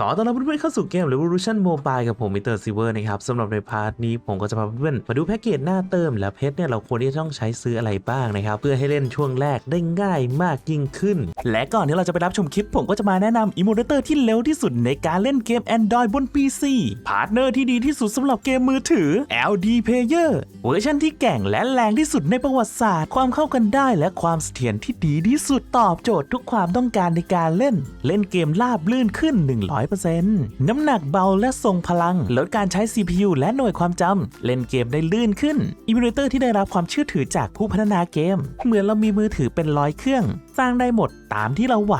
ขอต้อนรับเพื่อนๆเข้าสู่เกม Revolution Mobile กับผมมิเตอร์ซิเวอร์นะครับสำหรับในพาร์ทนี้ผมก็จะพาเพื่อนๆมาดูแพ็กเกจหน้าเติม และเพชรเนี่ยเราควรที่จะต้องใช้ซื้ออะไรบ้างนะครับ เพื่อให้เล่นช่วงแรกได้ง่ายมากยิ่งขึ้น และก่อนที่เราจะไปรับชมคลิป ผมก็จะมาแนะนำอิมูเลเตอร์ที่เร็วที่สุดในการเล่นเกม Android บน PC พาร์ทเนอร์ที่ดีที่สุดสำหรับเกมมือถือ LD Player เวอร์ชันที่แก่งและแรงที่สุดในประวัติศาสตร์ ความเข้ากันได้และความเสถียรที่ดีที่สุดตอบโจทย์ทุกความต้องการในการเล่น เล่นเกมราบลื่นขึ้น100 100%น้ำหนักเบาและทรงพลัง ลดการใช้ CPU และหน่วยความจำ เล่นเกมได้ลื่นขึ้น อิมูเลเตอร์ที่ได้รับความเชื่อถือจากผู้พัฒนาเกม เหมือนเรามีมือถือเป็นร้อยเครื่อง สร้างได้หมดตามที่เราไหว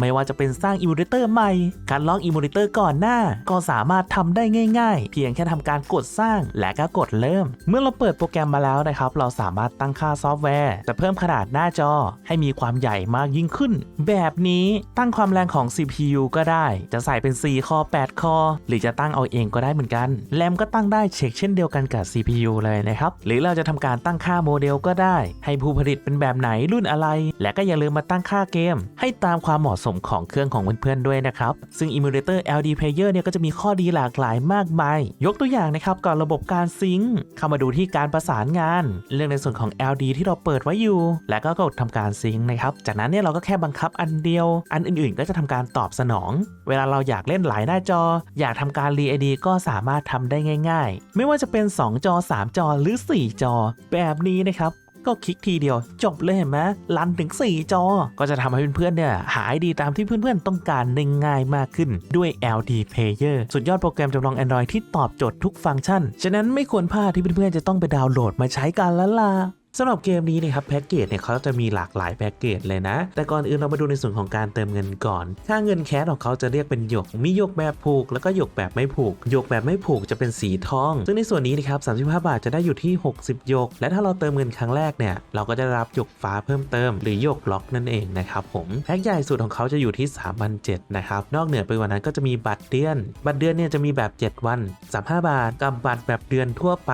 ไม่ว่าจะเป็นสร้างอิมูเลเตอร์ใหม่ การล็อกอิมูเลเตอร์ก่อนหน้า ก็สามารถทำได้ง่าย ๆ เพียงแค่ทำการกดสร้างและก็กดเริ่ม เมื่อเราเปิดโปรแกรมมาแล้วนะครับ เราสามารถตั้งค่าซอฟต์แวร์ จะเพิ่มขนาดหน้าจอให้มีความใหญ่มากยิ่งขึ้น แบบนี้ตั้งความแรงของ CPU ก็ได้ จะใส่เป็น 4 คอ 8 คอ หรือจะตั้งเอาเองก็ได้เหมือนกัน แรมก็ตั้งได้เช็คเช่นเดียวกันกับ CPU เลยนะครับ หรือเราจะทำการตั้งค่าโมเดลก็ได้ ให้ผู้ผลิตเป็นแบบไหนรุ่นอะไร และก็อย่าลืมมาตั้งค่าเกม ให้ตามความเหมาะสมของเครื่องของเพื่อนๆด้วยนะครับ ซึ่ง Emulator LD Player เนี่ยก็จะมีข้อดีหลากหลายมากมาย ยกตัวอย่างนะครับก่อนระบบการซิงค์เข้ามาดูที่การประสานงาน เรื่องในส่วนของ LD ที่เราเปิดไว้อยู่ และก็กดทำการซิงค์นะครับ จากนั้นเนี่ยเราก็แค่บังคับอันเดียว อันอื่นๆ ก็จะทำการตอบสนอง เวลาเราอยากเล่นหลายหน้าจอ อยากทำการรีไอดีก็สามารถทำได้ง่าย ๆ ไม่ว่าจะเป็น 2 จอ 3 จอหรือ 4 จอ แบบนี้นะครับ ก็คลิกทีเดียว จบเลยเห็นไหมลันถึง 4 จอ ก็จะทำให้เพื่อนๆเนี่ยหายดีตามที่เพื่อนๆต้องการได้ง่ายมากขึ้นด้วย LD Player สุดยอดโปรแกรมจำลอง Android ที่ตอบโจทย์ทุกฟังก์ชัน ฉะนั้นไม่ควรพลาดที่เพื่อนๆจะต้องไปดาวน์โหลดมาใช้กันแล้วล่ะ สำหรับเกมนี้นะครับแพ็กเกจเนี่ยเขาจะมีหลากหลายแพ็กเกจเลยนะ แต่ก่อนอื่นเรามาดูในส่วนของการเติมเงินก่อน ค่าเงินแคสของเขาจะเรียกเป็นหยก มีหยกแบบผูก แล้วก็หยกแบบไม่ผูก หยกแบบไม่ผูกจะเป็นสีทอง ซึ่งในส่วนนี้นะครับ35 บาทจะได้อยู่ที่ 60หยก และถ้าเราเติมเงินครั้งแรกเนี่ยเราก็จะรับหยกฟ้าเพิ่มเติม หรือหยกล็อกนั่นเองนะครับผม แพ็กใหญ่สุดของเขาจะอยู่ที่3,007นะครับ นอกเหนือไปกว่านั้นก็จะมีบัตรเดือน บัตรเดือนเนี่ยจะมีแบบ 7 วัน 35 บาท กับบัตรแบบเดือนทั่วไป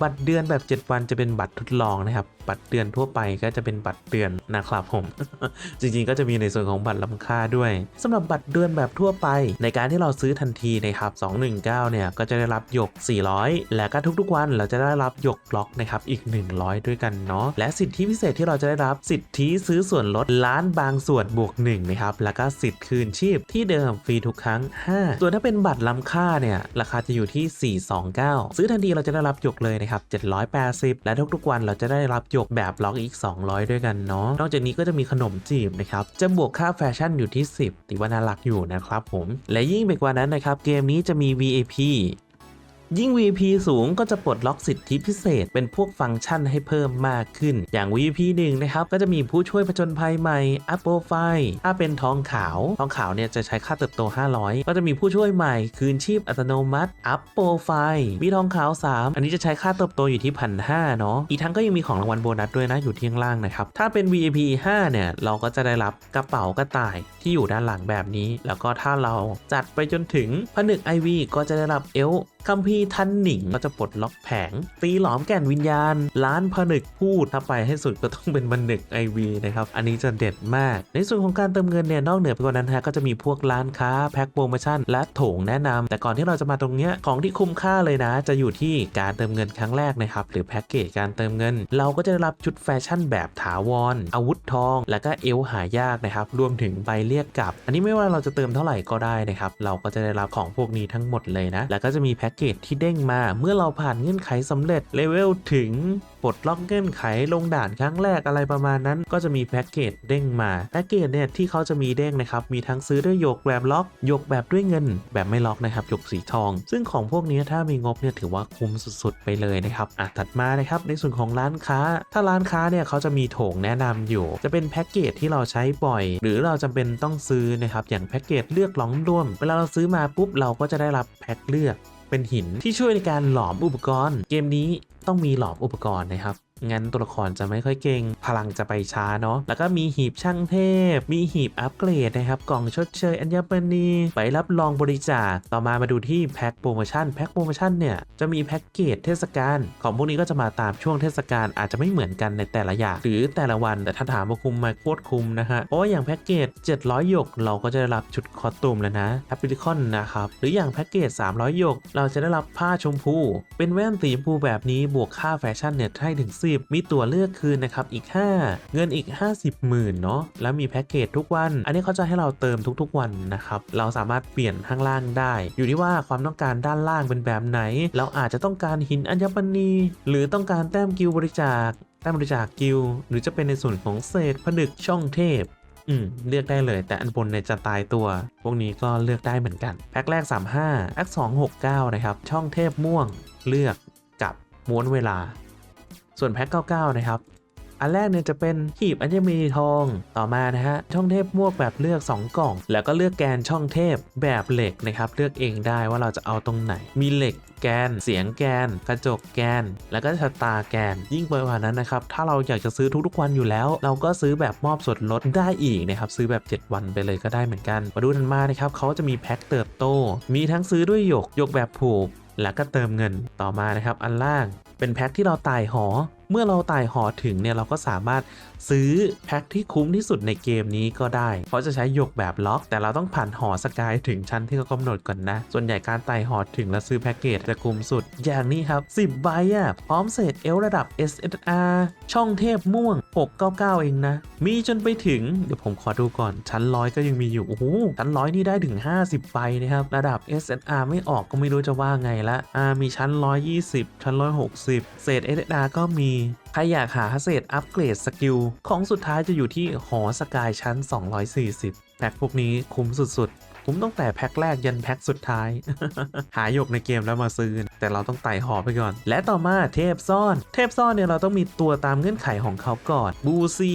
บัตรเดือนแบบ 7 วันจะเป็นบัตรทดลองนะครับ บัตรเดือนทั่วไปก็จะเป็นบัตรเดือนนะครับผม จริงๆก็จะมีในส่วนของบัตรล้ำค่าด้วยสำหรับบัตรเดือนแบบทั่วไป ในการที่เราซื้อทันทีนะครับ219 เนี่ยก็จะได้รับหยก 400 และก็ทุกๆวันเราจะได้รับหยกล็อกนะครับอีก 100 ด้วยกันเนาะและสิทธิพิเศษที่เราจะได้รับสิทธิซื้อส่วนลดล้านบางส่วนบวก1นะครับแล้วก็สิทธิ์คืนชีพที่เดิมฟรีทุกครั้ง 5 ส่วนถ้าเป็นบัตรล้ำค่าเนี่ยราคาจะอยู่ที่ 429 ซื้อทันทีเราจะได้รับหยกเลยนะครับ780 และทุกๆวันเราจะได้รับหยยกแบบล็อกอีก 200 ด้วยกันเนาะนอกจากนี้ก็จะมีขนมจีบนะครับจะบวกค่าแฟชั่นอยู่ที่ 10ถือว่าน่ารักอยู่นะครับผม และยิ่งไปกว่านั้นนะครับเกมนี้จะมี VAP ยิ่ง VP สูงก็จะปลดล็อกสิทธิพิเศษ เป็นพวกฟังก์ชันให้เพิ่มมากขึ้น อย่าง VP 1นะครับ ก็จะมีผู้ช่วยผจญภัยใหม่ อัพโปรไฟล์ ถ้าเป็นทองขาว ทองขาวเนี่ยจะใช้ค่าเติบโต 500 ก็จะมีผู้ช่วยใหม่ คืนชีพอัตโนมัติ อัพโปรไฟล์ มีทองขาว 3 อันนี้จะใช้ค่าเติบโตอยู่ที่พันห้าเนาะ อีกทั้งก็ยังมีของรางวัลโบนัสด้วยนะอยู่ที่ข้างล่างนะครับ ถ้าเป็น VIP 5 เนี่ย เราก็จะได้รับกระเป๋ากระต่ายที่อยู่ด้านหลังแบบนี้ แล้วก็ถ้าเราจัดไปจนถึงผนึก IV ก็จะได้รับเอล คัมภีร์ทันหนิงก็จะปลดล็อกแผง ตีหลอมแก่นวิญญาณ ล้านผนึกพูดถ้าไปให้สุดก็ต้องเป็นผนึก IV นะครับ อันนี้จะเด็ดมาก ในส่วนของการเติมเงินเนี่ยนอกเหนือไปกว่านั้นฮะก็จะมีพวกร้านค้าแพ็คโปรโมชั่นและโถงแนะนำแต่ก่อนที่เราจะมาตรงเนี้ยของที่คุ้มค่าเลยนะ จะอยู่ที่การเติมเงินครั้งแรกนะครับหรือแพ็กเกจการเติมเงิน เราก็จะได้รับชุดแฟชั่นแบบถาวรอาวุธทอง และก็เอวหายากนะครับรวมถึงใบเรียกกลับ อันนี้ไม่ว่าเราจะเติมเท่าไหร่ก็ได้นะครับเราก็จะได้รับของพวกนี้ทั้งหมดเลยนะแล้วก็จะมีแพ็กเกจที่เด้งมา เมื่อเราผ่านเงื่อนไขสำเร็จเลเวลถึงปลดล็อกเงื่อนไขลงด่านครั้งแรกอะไรประมาณนั้น ก็จะมีแพ็กเกจเด้งมาแพ็กเกจเนี่ยที่เขาจะมีเด้งนะครับมีทั้งซื้อด้วยหยกแบบล็อกหยกแบบด้วยเงิน แบบไม่ล็อกนะครับหยกสีทอง ซึ่งของพวกนี้ถ้ามีงบเนี่ยถือว่าคุ้มสุดๆ ไปเลยนะครับอะถัดมานะครับในส่วนของร้านค้า ถ้าร้านค้าเนี่ยเขาจะมีโถงแนะนำอยู่ จะเป็นแพ็กเกจที่เราใช้บ่อย หรือเราจำเป็นต้องซื้อนะครับอย่างแพ็กเกจเลือกหลอมร่วม เวลาเราซื้อมาปุ๊บเราก็จะได้รับแพ็กเลือก เป็นหินที่ช่วยในการหลอมอุปกรณ์ เกมนี้ต้องมีหลอมอุปกรณ์นะครับ งั้นตัวละครจะไม่ค่อยเก่ง พลังจะไปช้าเนาะ แล้วก็มีหีบช่างเทพ มีหีบอัปเกรดนะครับ กล่องชดเชยอัญมณีไปรับรองบริจาค ต่อมามาดูที่แพ็คโปรโมชั่น แพ็คโปรโมชั่นเนี่ย จะมีแพ็กเกจเทศกาล ของพวกนี้ก็จะมาตามช่วงเทศกาลอาจจะไม่เหมือนกันในแต่ละอย่าง หรือแต่ละวัน แต่ถ้าถามว่าคุ้มไหมโคตรคุ้มนะฮะ เพราะว่าอย่างแพ็กเกจ 700 หยก เราก็จะได้รับชุดคอสตูมแล้วนะแอปพลิคอนนะครับ หรืออย่างแพ็กเกจ 300 หยก เราจะได้รับผ้าชมพู เป็นแว่นสีชมพูแบบนี้บวกค่าแฟชั่นเนี่ยให้ถึง10มีตั๋วเลือกคืนนะครับอีก 5 เงินอีก 50 หมื่นเนาะแล้วมีแพ็กเกจทุกวัน อันนี้เขาจะให้เราเติมทุกๆวันนะครับเราสามารถเปลี่ยนข้างล่างได้ อยู่ที่ว่าความต้องการด้านล่างเป็นแบบไหน เราอาจจะต้องการหินอัญมณี หรือต้องการแต้มกิลบริจาคแต้มบริจาคกิลหรือจะเป็นในส่วนของเศษผนึกช่องเทพอืมเลือกได้เลยแต่อันบนเนี่ยจะตายตัว พวกนี้ก็เลือกได้เหมือนกัน แพ็คแรก 35แพ็ค2 69 นะครับ ช่องเทพม่วงเลือกกับม้วนเวลา ส่วนแพ็ค99 นะครับ อันแรกเนี่ยจะเป็นหีบอัญมณีทอง ต่อมานะฮะ ช่องเทพมวกแบบเลือก 2 กล่อง แล้วก็เลือกแกนช่องเทพแบบเหล็กนะครับ เลือกเองได้ว่าเราจะเอาตรงไหน มีเหล็กแกน เสียงแกน กระจกแกน แล้วก็ชะตาแกน ยิ่งไปกว่านั้นนะครับ ถ้าเราอยากจะซื้อทุกๆวันอยู่แล้ว เราก็ซื้อแบบมอบส่วนลดได้อีกนะครับ ซื้อแบบ 7 วันไปเลยก็ได้เหมือนกัน มาดูกันมานะครับ เขาจะมีแพ็คเติบโต มีทั้งซื้อด้วยหยก หยกแบบผูก แล้วก็เติมเงิน ต่อมานะครับ อันล่าง เป็นแพ็คที่เราตายหอ เมื่อเราไตายหอถึงเนี่ยเราก็สามารถซื้อแพ็คที่คุ้มที่สุดในเกมนี้ก็ได้ เพราะจะใช้ยกแบบล็อก แต่เราต้องผ่านหอสกายถึงชั้นที่เขากำหนดก่อนนะ ส่วนใหญ่การไตายหอถึงแล้วซื้อแพ็กเกจจะคุ้มสุด อย่างนี้ครับ 10ใบอะพร้อมเศษเอลระดับ SSR ช่องเทพม่วง 699 เองนะ มีจนไปถึงเดี๋ยวผมขอดูก่อน ชั้นร้อยก็ยังมีอยู่โอ้โหชั้นร้อยนี่ได้ถึง 50ใบนะครับระดับ SSR ไม่ออกก็ไม่รู้จะว่าไงละอ่ามีชั้น 120 ชั้น 160 เศษ SSR ก็มีใครอยากหาเศษอัปเกรดสกิล ของสุดท้ายจะอยู่ที่หอสกายชั้น 240 แพ็คพวกนี้คุ้มสุดๆ คุ้มตั้งแต่แพ็คแรกยันแพ็คสุดท้าย หาหยกในเกมแล้วมาซื้อ แต่เราต้องไต่หอไปก่อน และต่อมาเทพซ่อน เทพซ่อนเนี่ยเราต้องมีตัวตามเงื่อนไขของเขาก่อน บูซี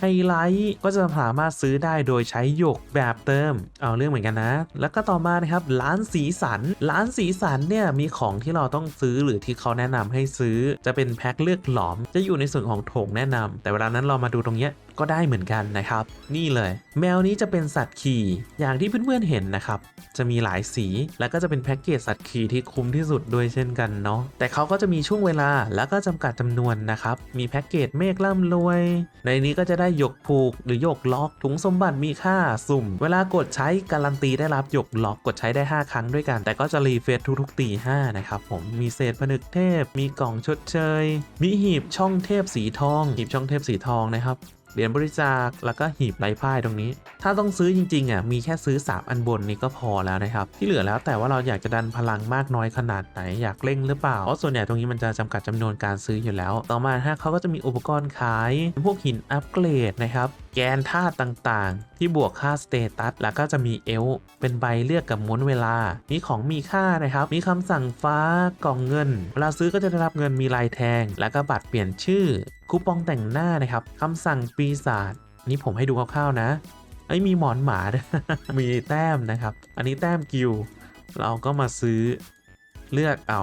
ไฮไลท์ก็จะสามารถซื้อได้โดยใช้หยกแบบเติม เอาเรื่องเหมือนกันนะ แล้วก็ต่อมานะครับร้านสีสัน ร้านสีสันเนี่ยมีของที่เราต้องซื้อหรือที่เขาแนะนำให้ซื้อจะเป็นแพ็คเลือกหลอม จะอยู่ในส่วนของโถงแนะนำแต่เวลานั้นเรามาดูตรงเนี้ย ก็ได้เหมือนกันนะครับ นี่เลย แมวนี้จะเป็นสัตว์ขี่อย่างที่เพื่อนๆเห็นนะครับ จะมีหลายสีแล้วก็จะเป็นแพ็กเกจสัตว์ขี่ที่คุ้มที่สุดด้วยเช่นกันเนาะแต่เขาก็จะมีช่วงเวลาแล้วก็จำกัดจำนวนนะครับ มีแพ็กเกจเมฆร่ำรวย ในนี้ก็จะได้หยกผูกหรือหยกล็อกถุงสมบัติมีค่าสุ่ม เวลากดใช้การันตีได้รับหยกล็อกกดใช้ได้ 5 ครั้งด้วยกัน แต่ก็จะรีเฟรชทุกๆตี5นะครับผมมีเศษผนึกเทพ มีกล่องชดเชย มีหีบช่องเทพสีทอง หีบช่องเทพสีทองนะครับ เหรียญบริจาค แล้วก็หีบไร้พ่ายตรงนี้ ถ้าต้องซื้อจริงๆอะมีแค่ซื้อ 3 อันบนนี้ก็พอแล้วนะครับที่เหลือแล้วแต่ว่าเราอยากจะดันพลังมากน้อยขนาดไหนอยากเร่งหรือเปล่าเพราะส่วนใหญ่ตรงนี้มันจะจำกัดจำนวนการซื้ออยู่แล้ว ต่อมาฮะเขาก็จะมีอุปกรณ์ขาย พวกหินอัปเกรดนะครับแกนธาตุต่างๆ ที่บวกค่าสเตตัสแล้วก็จะมีเอลเป็นใบเลือกกับม้วนเวลา มีของมีค่านะครับ มีคำสั่งฟ้ากล่องเงิน เวลาซื้อก็จะได้รับเงินมีลายแทง แล้วก็บัตรเปลี่ยนชื่อ คูปองแต่งหน้านะครับคำสั่งปีศาจนี่ผมให้ดูคร่าวๆนะไอ้ยมีหมอนหมาด้วยมีแต้มนะครับ อันนี้แต้มกิลเราก็มาซื้อเลือกเอา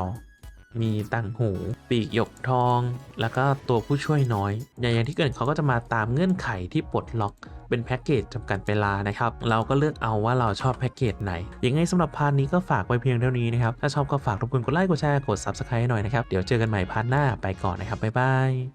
มีต่างหู ปีกหยกทอง แล้วก็ตัวผู้ช่วยน้อย อย่างที่เกิดเขาก็จะมาตามเงื่อนไขที่ปลดล็อกเป็นแพ็กเกจจำกัดเวลานะครับ เราก็เลือกเอาว่าเราชอบแพ็กเกจไหน ยังไงสำหรับพาร์ทนี้ก็ฝากไว้เพียงเท่านี้นะครับ ถ้าชอบก็ฝากรบกวนกดไลค์ กดแชร์ กด Subscribe หน่อยนะครับ เดี๋ยวเจอกันใหม่พาร์ทหน้าไปก่อนนะครับ บ๊ายบาย